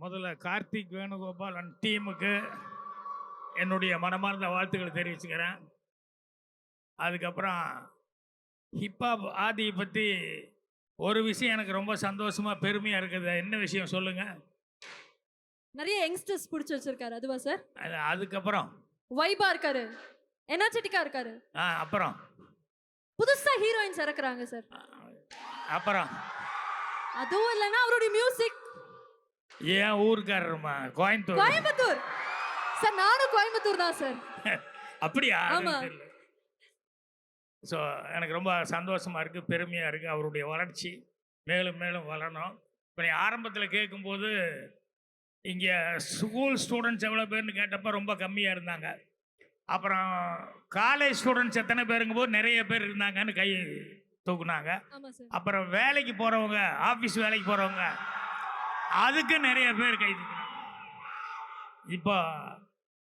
முதல்ல கார்த்திக் வேணுகோபால் அண்ட் டீமுக்கு என்னுடைய மனமார்ந்த வாழ்த்துக்களை தெரிவிச்சுக்கிறேன். அதுக்கப்புறம் ஹிப்ஹாப் ஆதியை பற்றி ஒரு விஷயம் எனக்கு ரொம்ப சந்தோஷமாக பெருமையாக இருக்குது. என்ன விஷயம் சொல்லுங்கள் நிறைய யங்ஸ்டர்ஸ் பிடிச்சி வச்சிருக்காரு. அதுவா சார்? அது அதுக்கப்புறம். வைபா இருக்காரு. எனர்ஜெட்டிக்கா இருக்காரு. அப்புறம். புதுசா ஹீரோயின்ஸ் இறக்குறாங்க சார். அப்புறம். அதுவும் இல்லைன்னா அவருடைய மியூசிக் ஏன் ஊருக்காரருமா? கோயம்புத்தூர். கோயம்புத்தூர். சார் நானும் கோயம்புத்தூர் தான் சார். அப்படியா. ஸோ எனக்கு ரொம்ப சந்தோஷமாக இருக்குது பெருமையாக இருக்குது அவருடைய வளர்ச்சி. மேலும் மேலும் வளரணும். இப்போ நீ ஆரம்பத்தில் கேட்கும்போது இங்கே ஸ்கூல் ஸ்டூடெண்ட்ஸ் எவ்வளோ பேர்னு கேட்டப்போ ரொம்ப கம்மியாக இருந்தாங்க. அப்புறம் காலேஜ் ஸ்டூடெண்ட்ஸ் எத்தனை பேருங்கும் போது நிறைய பேர் இருந்தாங்கன்னு கை தூக்குனாங்க. அப்புறம் வேலைக்கு போகிறவங்க ஆஃபீஸ் வேலைக்கு போகிறவங்க அதுக்கு நிறைய பேர் கைது இப்போ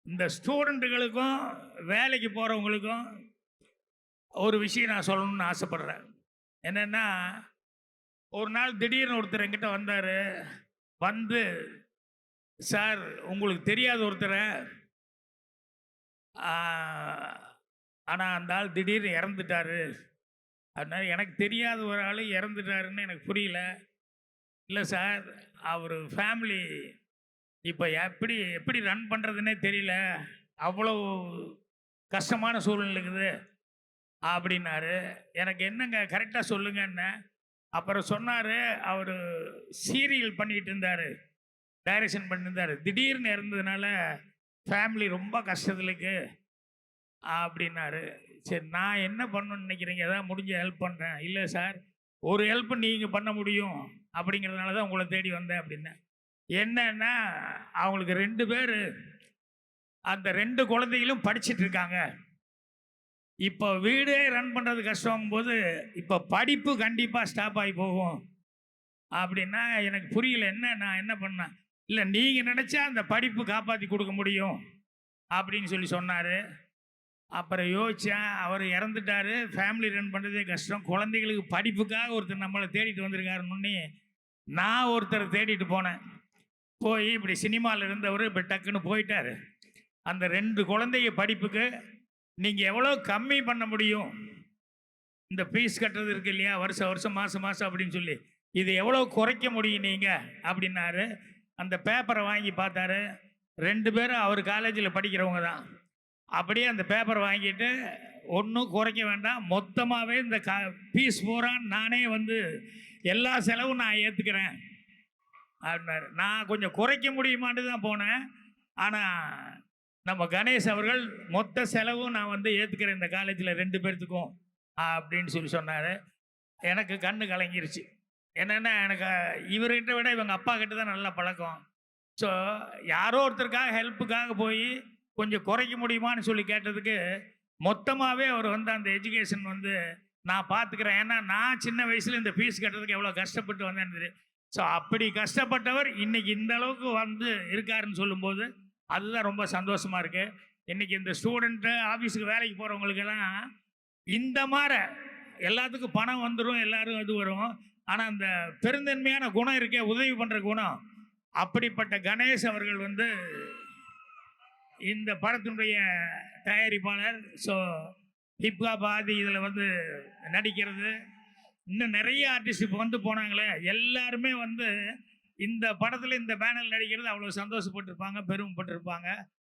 இந்த ஸ்டூடெண்ட்டுகளுக்கும் வேலைக்கு போகிறவங்களுக்கும் ஒரு விஷயம் நான் சொல்லணும்னு ஆசைப்பட்றேன். என்னென்னா ஒரு நாள் திடீர்னு ஒருத்தர் என்கிட்ட வந்தார். வந்து சார் உங்களுக்கு தெரியாத ஒருத்தரை ஆனால் அந்த ஆள் திடீர்னு இறந்துட்டாரு. அதனால் எனக்கு தெரியாத ஒரு ஆள் இறந்துட்டாருன்னு எனக்கு புரியல. இல்லை சார் அவர் ஃபேமிலி இப்போ எப்படி எப்படி ரன் பண்ணுறதுனே தெரியல. அவ்வளோ கஷ்டமான சூழ்நிலை இருக்குது. அப்படின்னாரு. எனக்கு என்னங்க கரெக்டாக சொல்லுங்கன்னு. அப்புறம் சொன்னார் அவர் சீரியல் பண்ணிக்கிட்டு இருந்தார். டைரக்ஷன் பண்ணியிருந்தார் திடீர்னு இருந்ததுனால ஃபேமிலி ரொம்ப கஷ்டத்தில் இருக்கு அப்படின்னாரு. சரி நான் என்ன பண்ணணும்னு நினைக்கிறீங்க? ஏதாவது முடிஞ்ச ஹெல்ப் பண்ணுறேன் இல்லை சார் ஒரு ஹெல்ப் நீங்கள் பண்ண முடியும் அப்படிங்கிறதுனால தான் உங்களை தேடி வந்தேன் அப்படின்னேன் என்னன்னா அவங்களுக்கு ரெண்டு பேர் அந்த ரெண்டு குழந்தைகளும் படிச்சிட்டு இருக்காங்க. இப்போ வீடே ரன் பண்ணுறது கஷ்டம் போது இப்போ படிப்பு கண்டிப்பாக ஸ்டாப் ஆகி போகும். அப்படின்னா எனக்கு புரியல என்ன நான் என்ன பண்ணேன்? இல்லை நீங்கள் நினச்சா அந்த படிப்பு காப்பாற்றி கொடுக்க முடியும் அப்படின்னு சொல்லி சொன்னார். அப்புறம் யோசித்தேன் அவர் இறந்துட்டாரு ஃபேமிலி ரன் பண்ணுறதே கஷ்டம். குழந்தைகளுக்கு படிப்புக்காக ஒருத்தர் நம்மளை தேடிட்டு வந்திருக்காருன்னு நான் ஒருத்தரை தேடிட்டு போனேன். போய் இப்படி சினிமாவில் இருந்தவர் இப்போ டக்குன்னு போயிட்டார். அந்த ரெண்டு குழந்தைய படிப்புக்கு நீங்கள் எவ்வளோ கம்மி பண்ண முடியும்? இந்த ஃபீஸ் கட்டுறது இருக்கு இல்லையா? வருஷம் வருஷம் மாதம் மாதம் அப்படின்னு சொல்லி. இது எவ்வளோ குறைக்க முடியும் நீங்கள் அப்படின்னாரு. அந்த பேப்பரை வாங்கி பார்த்தாரு. ரெண்டு பேரும் அவர் காலேஜில் படிக்கிறவங்க தான். அப்படியே அந்த பேப்பரை வாங்கிட்டு ஒன்றும் குறைக்க வேண்டாம். மொத்தமாகவே இந்த கா ஃபீஸ் பூரா நானே வந்து எல்லா செலவும் நான் ஏற்றுக்கிறேன் அப்படின்னாரு. நான் கொஞ்சம் குறைக்க முடியுமான்னு தான் போனேன். ஆனால் நம்ம கணேஷ் அவர்கள் மொத்த செலவும் நான் வந்து ஏற்றுக்கிறேன் இந்த காலேஜில் ரெண்டு பேர்த்துக்கும். அப்படின்னு சொல்லி சொன்னார். எனக்கு கண்ணு கலங்கிருச்சு. என்னென்னா எனக்கு இவர்கிட்ட விட இவங்க அப்பா கிட்ட தான் நல்ல பழக்கம். ஸோ யாரோ ஒருத்தருக்காக ஹெல்ப்புக்காக போய் கொஞ்சம் குறைக்க முடியுமான்னு சொல்லி கேட்டதுக்கு மொத்தமாகவே அவர் வந்து அந்த எஜுகேஷன் வந்து நான் பார்த்துக்கிறேன் ஏன்னா நான் சின்ன வயசில் இந்த ஃபீஸ் கட்டுறதுக்கு எவ்வளோ கஷ்டப்பட்டு வந்தேன் ஸோ அப்படி கஷ்டப்பட்டவர் இன்னைக்கு இந்த அளவுக்கு வந்து இருக்காருன்னு சொல்லும்போது அதுதான் ரொம்ப சந்தோஷமாக இருக்குது இன்றைக்கி இந்த ஸ்டூடெண்ட்டு ஆஃபீஸுக்கு வேலைக்கு போகிறவங்களுக்கெல்லாம் இந்த மாதிரி எல்லாத்துக்கும் பணம் வந்துடும் எல்லாரும் இது வரும். ஆனால் அந்த பெருந்தன்மையான குணம் இருக்கே உதவி பண்ணுற குணம். அப்படிப்பட்ட கணேஷ் அவர்கள் வந்து இந்த படத்தினுடைய தயாரிப்பாளர் ஸோ ஹிப்ஹாப் ஆதி இதில் வந்து நடிக்கிறது. இன்னும் நிறைய ஆர்டிஸ்ட் இப்போ வந்து போனாங்களே எல்லாருமே வந்து இந்த படத்தில் இந்த பேனல் நடிக்கிறது அவ்வளோ சந்தோஷப்பட்டிருப்பாங்க பெருமைப்பட்டிருப்பாங்க.